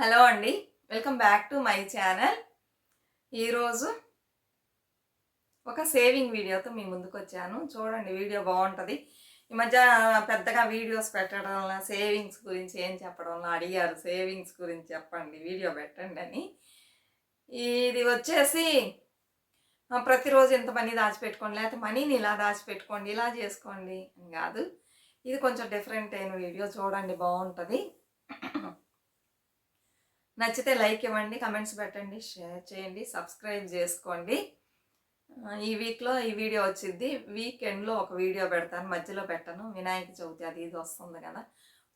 Hello అండి. Welcome back to my channel ఈరోజు ఒక సేవింగ్ వీడియోతో మీ ముందుకు వచ్చాను. చూడండి వీడియో బాగుంటుంది. ఈ మధ్య పెద్దగా వీడియోస్ పెట్టడం సేవింగ్స్ గురించి ఏం చెప్పడం అడిగారు. సేవింగ్స్ గురించి చెప్పండి వీడియో పెట్టండి అని. ఇది వచ్చేసి ప్రతిరోజు ఇంత మనీ దాచిపెట్టుకోండి లేకపోతే మనీని ఇలా దాచిపెట్టుకోండి ఇలా చేసుకోండి అని కాదు. ఇది కొంచెం డిఫరెంట్ అయిన వీడియో చూడండి బాగుంటుంది. నచ్చితే లైక్ ఇవ్వండి కమెంట్స్ పెట్టండి షేర్ చేయండి సబ్స్క్రైబ్ చేసుకోండి. ఈ వీక్లో ఈ వీడియో వచ్చింది. వీకెండ్లో ఒక వీడియో పెడతాను మధ్యలో పెట్టను. వినాయక చవితి అది ఇది వస్తుంది కదా.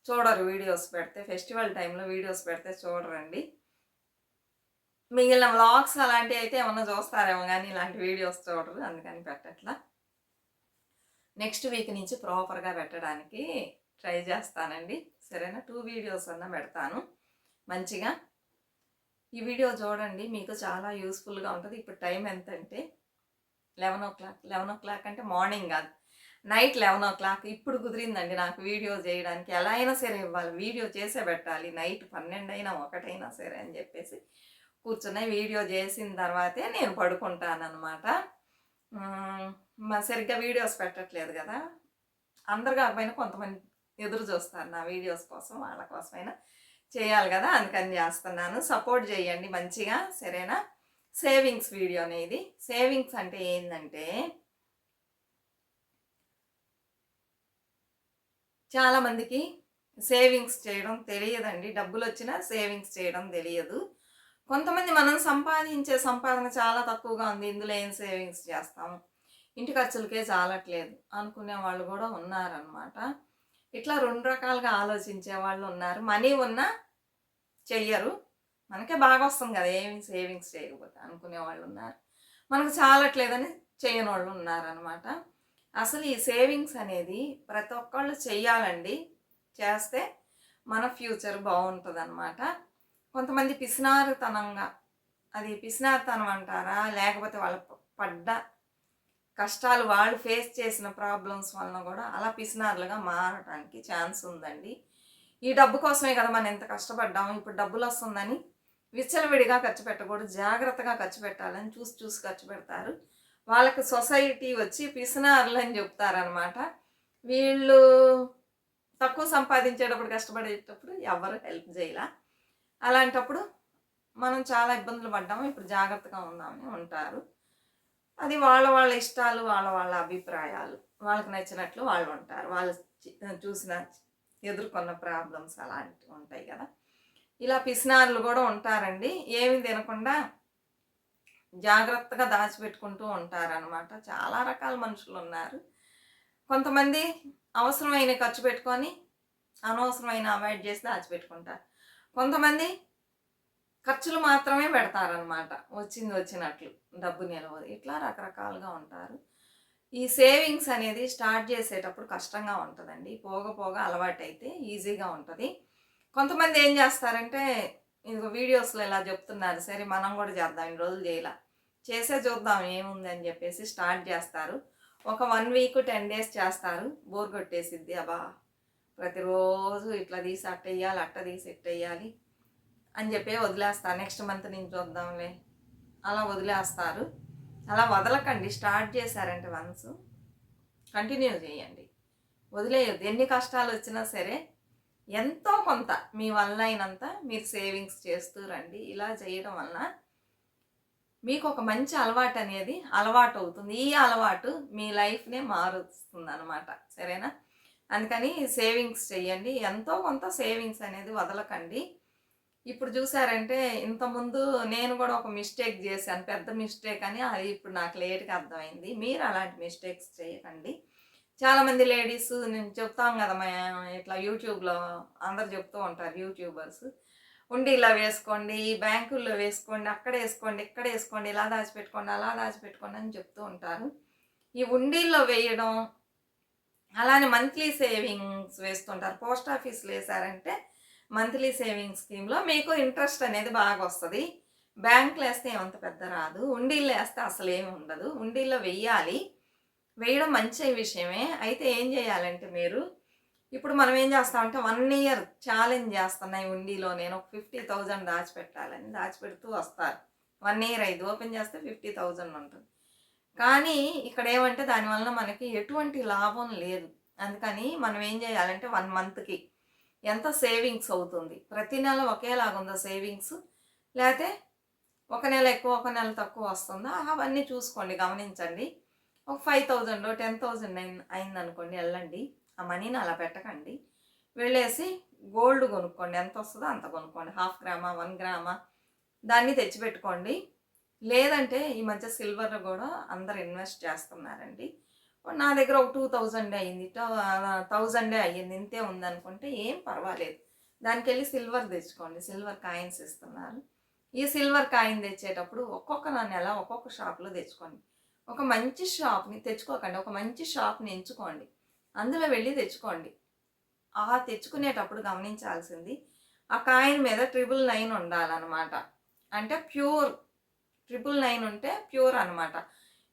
చూడరు వీడియోస్ పెడితే ఫెస్టివల్ టైంలో వీడియోస్ పెడితే చూడరండి. మిగిలిన వ్లాగ్స్ అలాంటివి అయితే ఏమన్నా చూస్తారేమో కానీ ఇలాంటి వీడియోస్ చూడరు అందుకని పెట్టట్లా. నెక్స్ట్ వీక్ నుంచి ప్రాపర్గా పెట్టడానికి ట్రై చేస్తానండి. సరేనా? టూ వీడియోస్ అన్న పెడతాను. మంచిగా ఈ వీడియో చూడండి మీకు చాలా యూస్ఫుల్గా ఉంటుంది. ఇప్పుడు టైం ఎంత అంటే eleven o'clock eleven o'clock అంటే మార్నింగ్ కాదు. నైట్ లెవెన్ ఓ క్లాక్ ఇప్పుడు కుదిరిందండి నాకు వీడియో చేయడానికి. ఎలా అయినా సరే ఇవ్వాలి వీడియో చేసే పెట్టాలి. నైట్ పన్నెండు అయినా ఒకటైనా సరే అని చెప్పేసి కూర్చుని వీడియో చేసిన తర్వాతే నేను పడుకుంటాను అనమాట మా సరిగ్గా వీడియోస్ పెట్టట్లేదు కదా. అందరు కాకపోయినా కొంతమంది ఎదురు చూస్తారు నా వీడియోస్ కోసం వాళ్ళ కోసమైనా. చేయాలి కదా అందుకని చేస్తున్నాను. సపోర్ట్ చేయండి మంచిగా సరేనా? సేవింగ్స్ వీడియో అనేది. సేవింగ్స్ అంటే ఏంటంటే చాలామందికి సేవింగ్స్ చేయడం తెలియదండి. డబ్బులు వచ్చినా సేవింగ్స్ చేయడం తెలియదు. కొంతమంది మనం సంపాదించే సంపాదన చాలా తక్కువగా ఉంది. ఇందులో ఏం సేవింగ్స్ చేస్తాము ఇంటి ఖర్చులకే చాలట్లేదు. అనుకునే వాళ్ళు కూడా ఉన్నారనమాట ఇట్లా రెండు రకాలుగా ఆలోచించే వాళ్ళు ఉన్నారు. మనీ ఉన్నా చెయ్యరు. మనకే బాగా వస్తుంది కదా ఏమి సేవింగ్స్ చేయకపోతే అనుకునే వాళ్ళు ఉన్నారు. మనకు చాలట్లేదని చేయని వాళ్ళు ఉన్నారనమాట అసలు ఈ సేవింగ్స్ అనేది ప్రతి ఒక్కళ్ళు చెయ్యాలండి. చేస్తే మన ఫ్యూచర్ బాగుంటుంది అనమాట కొంతమంది పిసినారుతనంగా అది పిసినారుతనం అంటారా? లేకపోతే వాళ్ళ పడ్డ కష్టాలు వాళ్ళు ఫేస్ చేసిన ప్రాబ్లమ్స్ వలన కూడా అలా పిసినారులుగా మారడానికి ఛాన్స్ ఉందండి. ఈ డబ్బు కోసమే కదా మనం ఎంత కష్టపడ్డాము ఇప్పుడు డబ్బులు వస్తుందని విచ్చలవిడిగా ఖర్చు పెట్టకూడదు జాగ్రత్తగా ఖర్చు పెట్టాలని చూసి చూసి ఖర్చు పెడతారు. వాళ్ళకి సొసైటీ వచ్చి పిసినారులు అని చెప్తారనమాట వీళ్ళు తక్కువ సంపాదించేటప్పుడు కష్టపడేటప్పుడు ఎవరు హెల్ప్ చేయలా. అలాంటప్పుడు మనం చాలా ఇబ్బందులు పడ్డాము ఇప్పుడు జాగ్రత్తగా ఉందామని ఉంటారు. అది వాళ్ళ వాళ్ళ ఇష్టాలు వాళ్ళ వాళ్ళ అభిప్రాయాలు. వాళ్ళకి నచ్చినట్లు వాళ్ళు ఉంటారు. వాళ్ళు చూసిన ఎదుర్కొన్న ప్రాబ్లమ్స్ అలాంటివి ఉంటాయి కదా. ఇలా పిసినారులు కూడా ఉంటారండి. ఏమి తినకుండా జాగ్రత్తగా దాచిపెట్టుకుంటూ ఉంటారనమాట చాలా రకాల మనుషులు ఉన్నారు. కొంతమంది అవసరమైన ఖర్చు పెట్టుకొని అనవసరమైన అవాయిడ్ చేసి దాచిపెట్టుకుంటారు. కొంతమంది ఖర్చులు మాత్రమే పెడతారనమాట వచ్చింది వచ్చినట్లు డబ్బు నిలవదు ఇట్లా రకరకాలుగా ఉంటారు. ఈ సేవింగ్స్ అనేది స్టార్ట్ చేసేటప్పుడు కష్టంగా ఉంటుందండి. పోగ పోగా అలవాటైతే ఈజీగా ఉంటుంది. కొంతమంది ఏం చేస్తారంటే ఇంకో వీడియోస్లో ఇలా చెప్తున్నారు. సరే మనం కూడా చేద్దాం. ఇన్ని రోజులు చేయాల. చేసే చూద్దాం ఏముంది అని చెప్పేసి స్టార్ట్ చేస్తారు. ఒక వన్ వీక్ టెన్ డేస్ చేస్తారు. బోర్ కొట్టేసిద్ది. అబ్బా! ప్రతిరోజు ఇట్లా తీసి అట్ట వేయాలి అట్ట తీసి ఇట్ట వేయాలి అని చెప్పి వదిలేస్తారు. నెక్స్ట్ మంత్ నుంచి చూద్దాంలే. అలా వదిలేస్తారు. అలా వదలకండి. స్టార్ట్ చేశారంటే వన్స్ కంటిన్యూ చేయండి. వదిలేయద్దు. ఎన్ని కష్టాలు వచ్చినా సరే ఎంతో కొంత మీ వల్ల అయినంత మీరు సేవింగ్స్ చేస్తూ రండి. ఇలా చేయడం వల్ల మీకు ఒక మంచి అలవాటు అనేది అలవాటు అవుతుంది. ఈ అలవాటు మీ లైఫ్నే మారుస్తుంది అనమాట సరేనా? అందుకని సేవింగ్స్ చేయండి. ఎంతో కొంత సేవింగ్స్ అనేది వదలకండి. ఇప్పుడు చూసారంటే ఇంతకుముందు నేను కూడా ఒక మిస్టేక్ చేశాను పెద్ద మిస్టేక్ అని అది ఇప్పుడు నాకు లేట్గా అర్థమైంది. మీరు అలాంటి మిస్టేక్స్ చేయకండి. చాలామంది లేడీస్ నేను చెప్తాం కదా మా ఇట్లా యూట్యూబ్లో అందరు చెప్తూ ఉంటారు యూట్యూబర్స్ ఉండి ఇలా వేసుకోండి బ్యాంకుల్లో వేసుకోండి అక్కడ వేసుకోండి ఇక్కడ వేసుకోండి ఇలా దాచిపెట్టుకోండి అలా దాచిపెట్టుకోండి అని చెప్తూ ఉంటారు. ఈ ఉండీల్లో వేయడం అలానే మంత్లీ సేవింగ్స్ వేస్తుంటారు. పోస్ట్ ఆఫీస్లో వేసారంటే మంత్లీ సేవింగ్ స్కీమ్లో మీకు ఇంట్రెస్ట్ అనేది బాగా వస్తుంది. బ్యాంకులు వేస్తే ఏమంత పెద్ద రాదు. ఉండీళ్ళు వేస్తే అసలు ఏమి ఉండదు. ఉండీల్లో వెయ్యాలి. వేయడం మంచి విషయమే. అయితే ఏం చేయాలంటే మీరు ఇప్పుడు మనం ఏం చేస్తామంటే వన్ ఇయర్ ఛాలెంజ్ చేస్తున్నాయి ఉండీలో నేను ఒక ఫిఫ్టీ థౌజండ్ దాచిపెట్టాలని దాచిపెడుతూ వస్తారు. వన్ ఇయర్ అయితే ఓపెన్ చేస్తే ఫిఫ్టీ థౌజండ్ ఉంటుంది. కానీ ఇక్కడ ఏమంటే దానివల్ల మనకి ఎటువంటి లాభం లేదు. అందుకని మనం ఏం చేయాలంటే వన్ మంత్కి ఎంత సేవింగ్స్ అవుతుంది? ప్రతి నెల ఒకేలాగుందా సేవింగ్స్? లేకపోతే ఒక నెల ఎక్కువ ఒక నెల తక్కువ వస్తుందా? అవన్నీ చూసుకోండి గమనించండి. ఒక ఫైవ్ థౌజండ్ టెన్ థౌజండ్ అయిన అయిందనుకోండి వెళ్ళండి. ఆ మనీని అలా పెట్టకండి. వెళ్ళేసి గోల్డ్ కొనుక్కోండి. ఎంత వస్తుందో అంత కొనుక్కోండి. హాఫ్ గ్రామా వన్ గ్రామా? దాన్ని తెచ్చిపెట్టుకోండి. లేదంటే ఈ మధ్య సిల్వర్ కూడా అందరు ఇన్వెస్ట్ చేస్తున్నారండి. నా దగ్గర ఒక టూ థౌజండ్ అయ్యింది థౌజండే అయ్యింది. ఇంతే ఉందనుకుంటే ఏం పర్వాలేదు. దానికి వెళ్ళి సిల్వర్ తెచ్చుకోండి. సిల్వర్ కాయిన్స్ ఇస్తున్నారు. ఈ సిల్వర్ కాయిన్ తెచ్చేటప్పుడు ఒక్కొక్క నెల ఒక్కొక్క షాప్లో తెచ్చుకోండి. ఒక మంచి షాప్ని తెచ్చుకోకండి. ఒక మంచి షాప్ని ఎంచుకోండి. అందులో వెళ్ళి తెచ్చుకోండి. ఆ తెచ్చుకునేటప్పుడు గమనించాల్సింది ఆ కాయిన్ మీద ట్రిపుల్ నైన్ ఉండాలన్నమాట. అంటే ప్యూర్ ట్రిపుల్ నైన్ ఉంటే ప్యూర్ అనమాట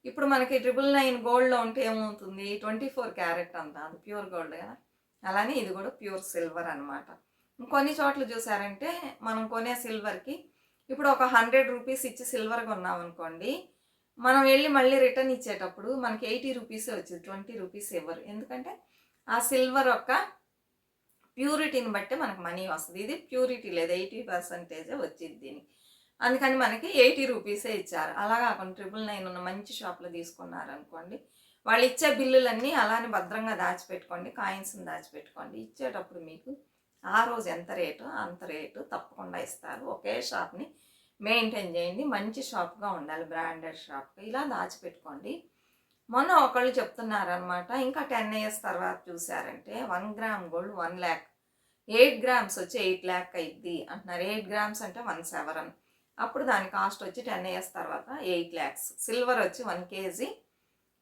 ఇప్పుడు మనకి ట్రిపుల్ నైన్ గోల్డ్లో ఉంటే ఏమవుతుంది? ట్వంటీ ఫోర్ క్యారెట్ అంత అది ప్యూర్ గోల్డ్ కదా? అలానే ఇది కూడా ప్యూర్ సిల్వర్ అనమాట కొన్ని చోట్ల చూసారంటే మనం కొనే సిల్వర్కి ఇప్పుడు ఒక హండ్రెడ్ రూపీస్ ఇచ్చి సిల్వర్ కొన్నాం అనుకోండి మనం వెళ్ళి మళ్ళీ రిటర్న్ ఇచ్చేటప్పుడు మనకి ఎయిటీ రూపీసే వచ్చింది ట్వంటీ రూపీస్ ఇవ్వరు ఎందుకంటే ఆ సిల్వర్ యొక్క ప్యూరిటీని బట్టి మనకు మనీ వస్తుంది. ఇది ప్యూరిటీ లేదు ఎయిటీ పర్సెంటేజే వచ్చింది దీనికి. అందుకని మనకి ఎయిటీ రూపీసే ఇచ్చారు. అలా కాకుండా ట్రిపుల్ నైన్ ఉన్న మంచి షాప్లో తీసుకున్నారు అనుకోండి వాళ్ళు ఇచ్చే బిల్లులన్నీ అలానే భద్రంగా దాచిపెట్టుకోండి కాయిన్స్ని దాచిపెట్టుకోండి. ఇచ్చేటప్పుడు మీకు ఆ రోజు ఎంత రేటు అంత రేటు తప్పకుండా ఇస్తారు. ఒకే షాప్ని మెయింటైన్ చేయండి. మంచి షాప్గా ఉండాలి బ్రాండెడ్ షాప్ ఇలా దాచిపెట్టుకోండి. మొన్న ఒకళ్ళు చెప్తున్నారనమాట ఇంకా టెన్ ఇయర్స్ తర్వాత చూసారంటే one gram gold one lakh eight grams వచ్చి ఎయిట్ ల్యాక్ అయింది అంటున్నారు. ఎయిట్ గ్రామ్స్ అంటే వన్ సెవెన్. అప్పుడు దాని కాస్ట్ వచ్చి టెన్ ఇయర్స్ తర్వాత ఎయిట్ ల్యాక్స్ సిల్వర్ వచ్చి వన్ కేజీ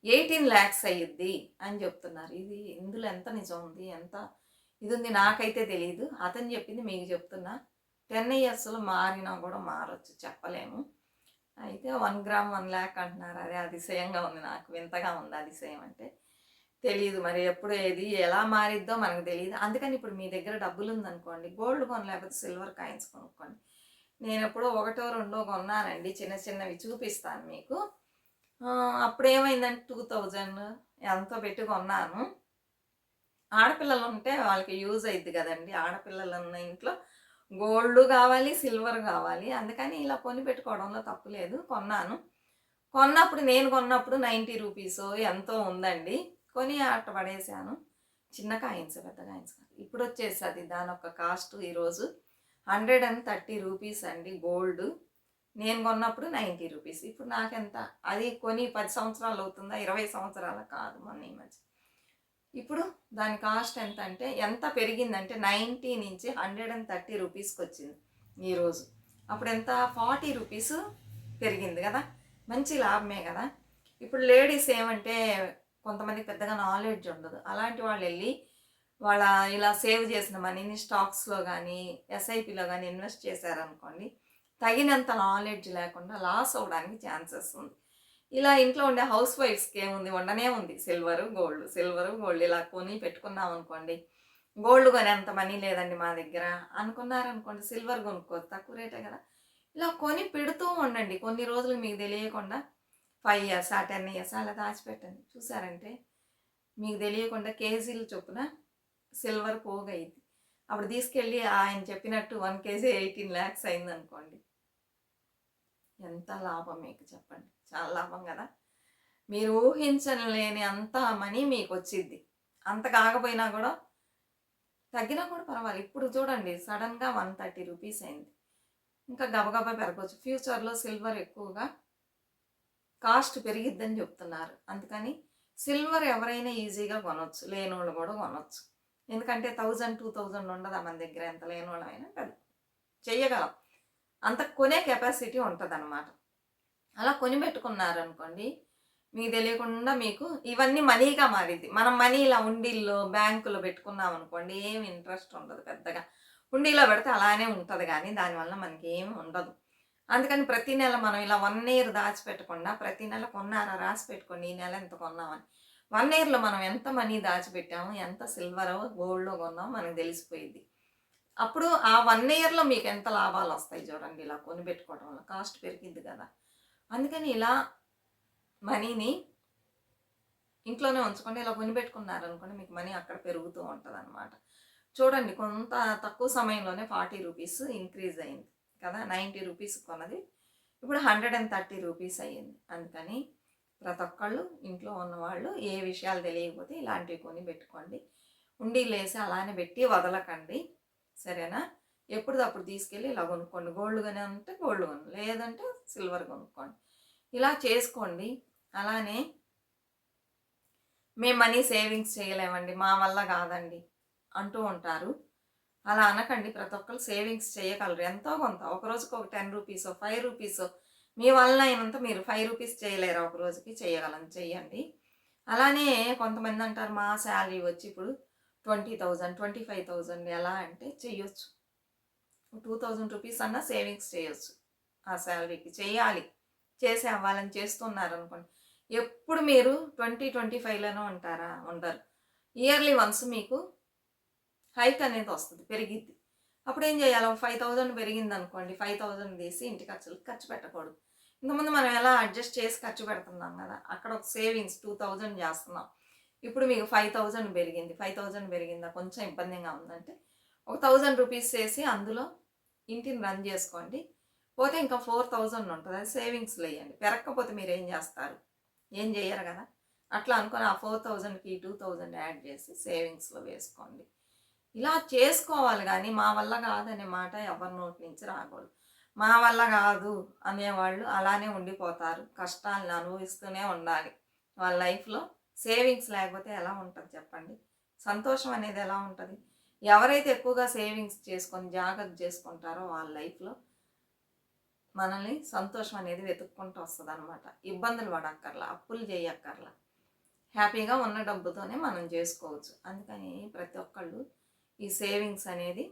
ఎయిటీన్ ల్యాక్స్ అయ్యిద్ది అని చెప్తున్నారు. ఇది ఇందులో ఎంత నిజం ఉంది? ఎంత ఇది ఉంది? నాకైతే తెలియదు అతను చెప్పింది మీకు చెప్తున్నా. టెన్ ఇయర్స్లో మారినా కూడా మారచ్చు. చెప్పలేము. అయితే వన్ గ్రామ్ వన్ ల్యాక్ అంటున్నారు. అదే అతిశయంగా ఉంది నాకు. వింతగా ఉంది అతిశయం అంటే. తెలియదు మరి ఎప్పుడు ఏది ఎలా మారిద్దో మనకు తెలియదు అందుకని ఇప్పుడు మీ దగ్గర డబ్బులు ఉందనుకోండి. గోల్డ్ కొన లేకపోతే సిల్వర్ కాయిన్స్ కొనుక్కోండి. నేను ఎప్పుడో ఒకటో రెండో కొన్నానండి. చిన్న చిన్నవి చూపిస్తాను మీకు. అప్పుడు ఏమైందంటే టూ థౌజండ్ ఎంతో పెట్టి కొన్నాను. ఆడపిల్లలు ఉంటే వాళ్ళకి యూజ్ అయింది కదండి. ఆడపిల్లలు ఉన్న ఇంట్లో గోల్డ్ కావాలి సిల్వర్ కావాలి. అందుకని ఇలా కొని పెట్టుకోవడంలో తప్పు లేదు. కొన్నాను. కొన్నప్పుడు నేను కొన్నప్పుడు నైంటీ రూపీస్ ఎంతో ఉందండి. కొని అట్ట పడేసాను చిన్న కాయిన్స్ పెద్ద కాయిన్స్. ఇప్పుడు వచ్చేసి దాని యొక్క కాస్ట్ ఈరోజు. హండ్రెడ్ అండ్ థర్టీ రూపీస్ అండి గోల్డ్. నేను కొన్నప్పుడు నైంటీ రూపీస్. ఇప్పుడు నాకెంత? అది కొని పది సంవత్సరాలు అవుతుందా? ఇరవై సంవత్సరాల కాదు మొన్న ఈ మధ్య. ఇప్పుడు దాని కాస్ట్ ఎంత అంటే ఎంత పెరిగిందంటే నైంటీ నుంచి హండ్రెడ్ అండ్ థర్టీ రూపీస్కి వచ్చింది ఈరోజు అప్పుడు ఎంత? ఫార్టీ రూపీస్ పెరిగింది కదా? మంచి లాభమే కదా? ఇప్పుడు లేడీస్ ఏమంటే కొంతమంది పెద్దగా నాలెడ్జ్ ఉండదు. అలాంటి వాళ్ళు వెళ్ళి వాళ్ళ ఇలా సేవ్ చేసిన మనీని స్టాక్స్లో కానీ ఎస్ఐపిలో కానీ ఇన్వెస్ట్ చేశారనుకోండి తగినంత నాలెడ్జ్ లేకుండా లాస్ అవ్వడానికి ఛాన్సెస్ ఉంది. ఇలా ఇంట్లో ఉండే హౌస్ వైఫ్స్కి ఏముంది? ఉండనే ఉంది. సిల్వరు గోల్డ్ సిల్వరు గోల్డ్ ఇలా కొని పెట్టుకున్నాం అనుకోండి గోల్డ్ కొనేంత మనీ లేదండి మా దగ్గర అనుకున్నారనుకోండి సిల్వర్ కొనుక్కోవచ్చు తక్కువ రేటే కదా. ఇలా కొని పెడుతూ ఉండండి. కొన్ని రోజులు మీకు తెలియకుండా ఫైవ్ ఇయర్స్ ఆ టెన్ ఇయర్స్ అలా దాచిపెట్టండి. చూసారంటే మీకు తెలియకుండా కేజీలు చొప్పున సిల్వర్ పోగైంది అప్పుడు తీసుకెళ్ళి ఆయన చెప్పినట్టు వన్ కేజీ ఎయిటీన్ ల్యాక్స్ అయింది అనుకోండి ఎంత లాభం మీకు చెప్పండి. చాలా లాభం కదా. మీరు ఊహించలేని అంత మనీ మీకు వచ్చింది. అంత కాకపోయినా కూడా తగ్గినా కూడా పర్వాలేదు. ఇప్పుడు చూడండి సడన్గా వన్ థర్టీ రూపీస్ అయింది. ఇంకా గబగబా పెరగవచ్చు ఫ్యూచర్లో సిల్వర్ ఎక్కువగా కాస్ట్ పెరిగిద్దని చెప్తున్నారు. అందుకని సిల్వర్ ఎవరైనా ఈజీగా కొనవచ్చు లేనోళ్ళు కూడా కొనవచ్చు ఎందుకంటే థౌజండ్ టూ థౌజండ్ ఉండదా మన దగ్గర? ఎంత లేని లేనోళ్ళమైనా పెద్ద చెయ్యగలం. అంత కొనే కెపాసిటీ ఉంటుంది అనమాట అలా కొని పెట్టుకున్నారనుకోండి మీకు తెలియకుండా మీకు ఇవన్నీ మనీగా మారింది. మనం మనీ ఇలా ఉండిల్లో బ్యాంకులో పెట్టుకున్నాం అనుకోండి ఏం ఇంట్రెస్ట్ ఉండదు పెద్దగా. ఉండిలో పెడితే అలానే ఉంటుంది కానీ దానివల్ల మనకి ఏమి ఉండదు. అందుకని ప్రతి నెల మనం ఇలా వన్ ఇయర్ దాచిపెట్టకుండా ప్రతి నెల కొన్నారా రాసి పెట్టుకోండి ఈ నెల ఎంత కొన్నామని. వన్ ఇయర్లో మనం ఎంత మనీ దాచిపెట్టాము ఎంత సిల్వర్ గోల్డ్లో కొన్నామో మనకు తెలిసిపోయింది అప్పుడు ఆ వన్ ఇయర్లో మీకు ఎంత లాభాలు వస్తాయి చూడండి ఇలా కొని పెట్టుకోవడం వల్ల. కాస్ట్ పెరిగింది కదా. అందుకని ఇలా మనీని ఇంట్లోనే ఉంచుకోండి ఇలా కొని పెట్టుకున్నారు మీకు మనీ అక్కడ పెరుగుతూ ఉంటుంది అనమాట చూడండి కొంత తక్కువ సమయంలోనే ఫార్టీ రూపీస్ ఇంక్రీజ్ అయింది కదా. నైంటీ రూపీస్ కొన్నది. ఇప్పుడు హండ్రెడ్ అండ్ థర్టీ రూపీస్ అయ్యింది. అందుకని ప్రతి ఒక్కళ్ళు ఇంట్లో ఉన్నవాళ్ళు ఏ విషయాలు తెలియకపోతే ఇలాంటివి కొని పెట్టుకోండి. ఉండి లేసి అలానే పెట్టి వదలకండి. సరేనా? ఎప్పుడప్పుడు తీసుకెళ్ళి ఇలా కొనుక్కోండి. గోల్డ్ కానీ అంటే గోల్డ్ కొను లేదంటే సిల్వర్ కొనుక్కోండి. ఇలా చేసుకోండి. అలానే మేము మనీ సేవింగ్స్ చేయలేమండి మా వల్ల కాదండి అంటూ ఉంటారు. అలా అనకండి. ప్రతి ఒక్కరు సేవింగ్స్ చేయగలరు. ఎంతో కొంత. ఒక రోజుకి ఒక టెన్ రూపీస్ ఫైవ్ రూపీసో మీ వల్ల అయినంత మీరు ఫైవ్ రూపీస్ చేయలేరు ఒక రోజుకి? చేయగలను చెయ్యండి. అలానే కొంతమంది అంటారు మా శాలరీ వచ్చి ఇప్పుడు twenty thousand twenty five thousand ఎలా అంటే చెయ్యొచ్చు. టూ థౌజండ్ రూపీస్ అన్నా సేవింగ్స్ చేయొచ్చు. ఆ శాలరీకి చేయాలి చేసి అవ్వాలని చేస్తున్నారు అనుకోండి. ఎప్పుడు మీరు ట్వంటీ ట్వంటీ ఫైవ్లోనే ఉంటారా? ఉండరు. ఇయర్లీ వన్స్ మీకు హైక్ అనేది వస్తుంది పెరిగిద్ది. అప్పుడు ఏం చేయాలి? ఫైవ్ థౌజండ్ పెరిగింది అనుకోండి ఫైవ్ థౌజండ్ తీసి ఇంటి ఖర్చులకు ఖర్చు పెట్టకూడదు. ఇంతకుముందు మనం ఎలా అడ్జస్ట్ చేసి ఖర్చు పెడుతున్నాం కదా అక్కడ ఒక సేవింగ్స్ టూ థౌజండ్ చేస్తున్నాం. ఇప్పుడు మీకు ఫైవ్ థౌజండ్ పెరిగింది ఫైవ్ థౌజండ్ పెరిగిందా? కొంచెం ఇబ్బందిగా ఉందంటే ఒక థౌజండ్ రూపీస్ చేసి అందులో ఇంటిని రన్ చేసుకోండి. పోతే ఇంకా ఫోర్ థౌజండ్ ఉంటుంది అది సేవింగ్స్లో వేయండి పెరగకపోతే మీరు ఏం చేస్తారు? ఏం చేయరు కదా. అట్లా అనుకొని ఆ ఫోర్ థౌజండ్కి టూ థౌజండ్ యాడ్ చేసి సేవింగ్స్లో వేసుకోండి. ఇలా చేసుకోవాలి కానీ మా వల్ల కాదనే మాట ఎవరి నోటి నుంచి రాకూడదు. మా వల్ల కాదు అనేవాళ్ళు అలానే ఉండిపోతారు. కష్టాలను అనుభవిస్తూనే ఉండాలి. వాళ్ళ లైఫ్లో సేవింగ్స్ లేకపోతే ఎలా ఉంటుంది చెప్పండి? సంతోషం అనేది ఎలా ఉంటుంది? ఎవరైతే ఎక్కువగా సేవింగ్స్ చేసుకొని జాగ్రత్త చేసుకుంటారో వాళ్ళ లైఫ్లో మనల్ని సంతోషం అనేది వెతుక్కుంటూ వస్తుంది అనమాట ఇబ్బందులు పడక్కర్లా అప్పులు చేయక్కర్లా. హ్యాపీగా ఉన్న డబ్బుతోనే మనం చేసుకోవచ్చు. అందుకని ప్రతి ఒక్కళ్ళు ఈ సేవింగ్స్ అనేది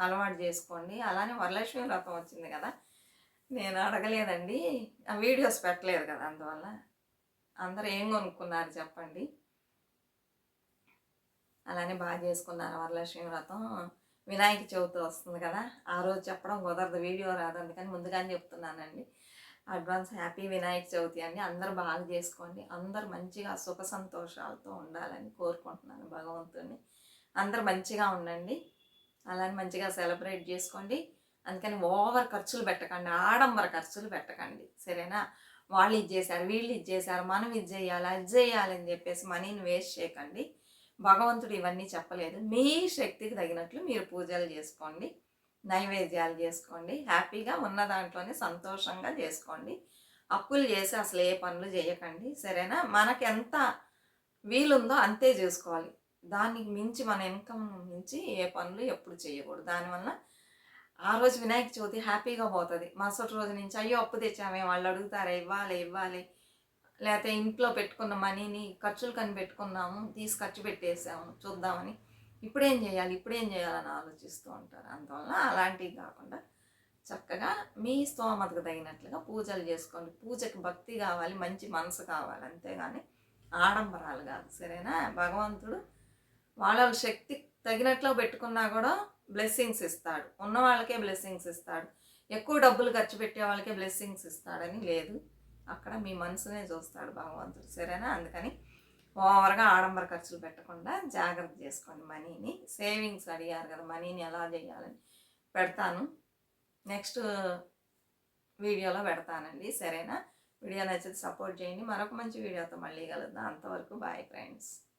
అలవాటు చేసుకోండి. అలానే వరలక్ష్మి వ్రతం వచ్చింది కదా నేను అడగలేదండి. ఆ వీడియోస్ పెట్టలేదు కదా అందువల్ల. అందరూ ఏం కొనుక్కున్నారు చెప్పండి. అలానే బాగా చేసుకున్నారు వరలక్ష్మి వ్రతం. వినాయక చవితి వస్తుంది కదా ఆ రోజు చెప్పడం కుదరదు వీడియో రాదు. అందుకని ముందుగానే చెప్తున్నానండి. అడ్వాన్స్ హ్యాపీ వినాయక చవితి అండి. అందరు బాగా చేసుకోండి. అందరు మంచిగా సుఖ సంతోషాలతో ఉండాలని కోరుకుంటున్నాను భగవంతుని అందరు మంచిగా ఉండండి. అలానే మంచిగా సెలబ్రేట్ చేసుకోండి. అందుకని ఓవర్ ఖర్చులు పెట్టకండి. ఆడంబర ఖర్చులు పెట్టకండి. సరేనా? వాళ్ళు ఇది చేశారు వీళ్ళు ఇది చేశారు మనం ఇది చేయాలి అది చేయాలి అని చెప్పేసి మనీని వేస్ట్ చేయకండి. భగవంతుడు ఇవన్నీ చెప్పలేదు. మీ శక్తికి తగినట్లు మీరు పూజలు చేసుకోండి. నైవేద్యాలు చేసుకోండి. హ్యాపీగా ఉన్న దాంట్లోనే సంతోషంగా చేసుకోండి. అప్పులు చేసి అసలు ఏ పనులు చేయకండి. సరేనా? మనకి ఎంత వీలుందో అంతే చేసుకోవాలి. దానికి మించి మన ఇన్కమ్ మించి ఏ పనులు ఎప్పుడు చేయకూడదు. దానివల్ల ఆ రోజు వినాయక చవితి హ్యాపీగా పోతుంది. మరుసటి రోజు నుంచి అయ్యో అప్పు తెచ్చామే వాళ్ళు అడుగుతారా ఇవ్వాలి ఇవ్వాలి. లేకపోతే ఇంట్లో పెట్టుకున్న మనీని ఖర్చులు కని పెట్టుకున్నాము తీసి ఖర్చు పెట్టేసాము చూద్దామని. ఇప్పుడేం చేయాలి ఇప్పుడేం చేయాలని ఆలోచిస్తూ ఉంటారు. అందువల్ల అలాంటివి కాకుండా చక్కగా మీ స్తోమతకు తగినట్లుగా పూజలు చేసుకోండి. పూజకి భక్తి కావాలి మంచి మనసు కావాలి అంతేగాని ఆడంబరాలు కాదు. సరేనా? భగవంతుడు వాళ్ళ శక్తి తగినట్లు పెట్టుకున్నా కూడా బ్లెస్సింగ్స్ ఇస్తాడు. ఉన్న వాళ్ళకే బ్లెస్సింగ్స్ ఇస్తాడు. ఎక్కువ డబ్బులు ఖర్చు పెట్టే వాళ్ళకే బ్లెస్సింగ్స్ ఇస్తాడని లేదు. అక్కడ మీ మనసునే చూస్తాడు భగవంతుడు. సరేనా? అందుకని ఓవర్గా ఆడంబర ఖర్చులు పెట్టకుండా జాగ్రత్త చేసుకోండి మనీని. సేవింగ్స్ అడిగారు కదా మనీని ఎలా చేయాలని పెడతాను. నెక్స్ట్ వీడియోలో పెడతానండి. సరేనా? వీడియో నచ్చితే సపోర్ట్ చేయండి. మరొక మంచి వీడియోతో మళ్ళీ కలుద్దాం. అంతవరకు బాయ్ ఫ్రెండ్స్.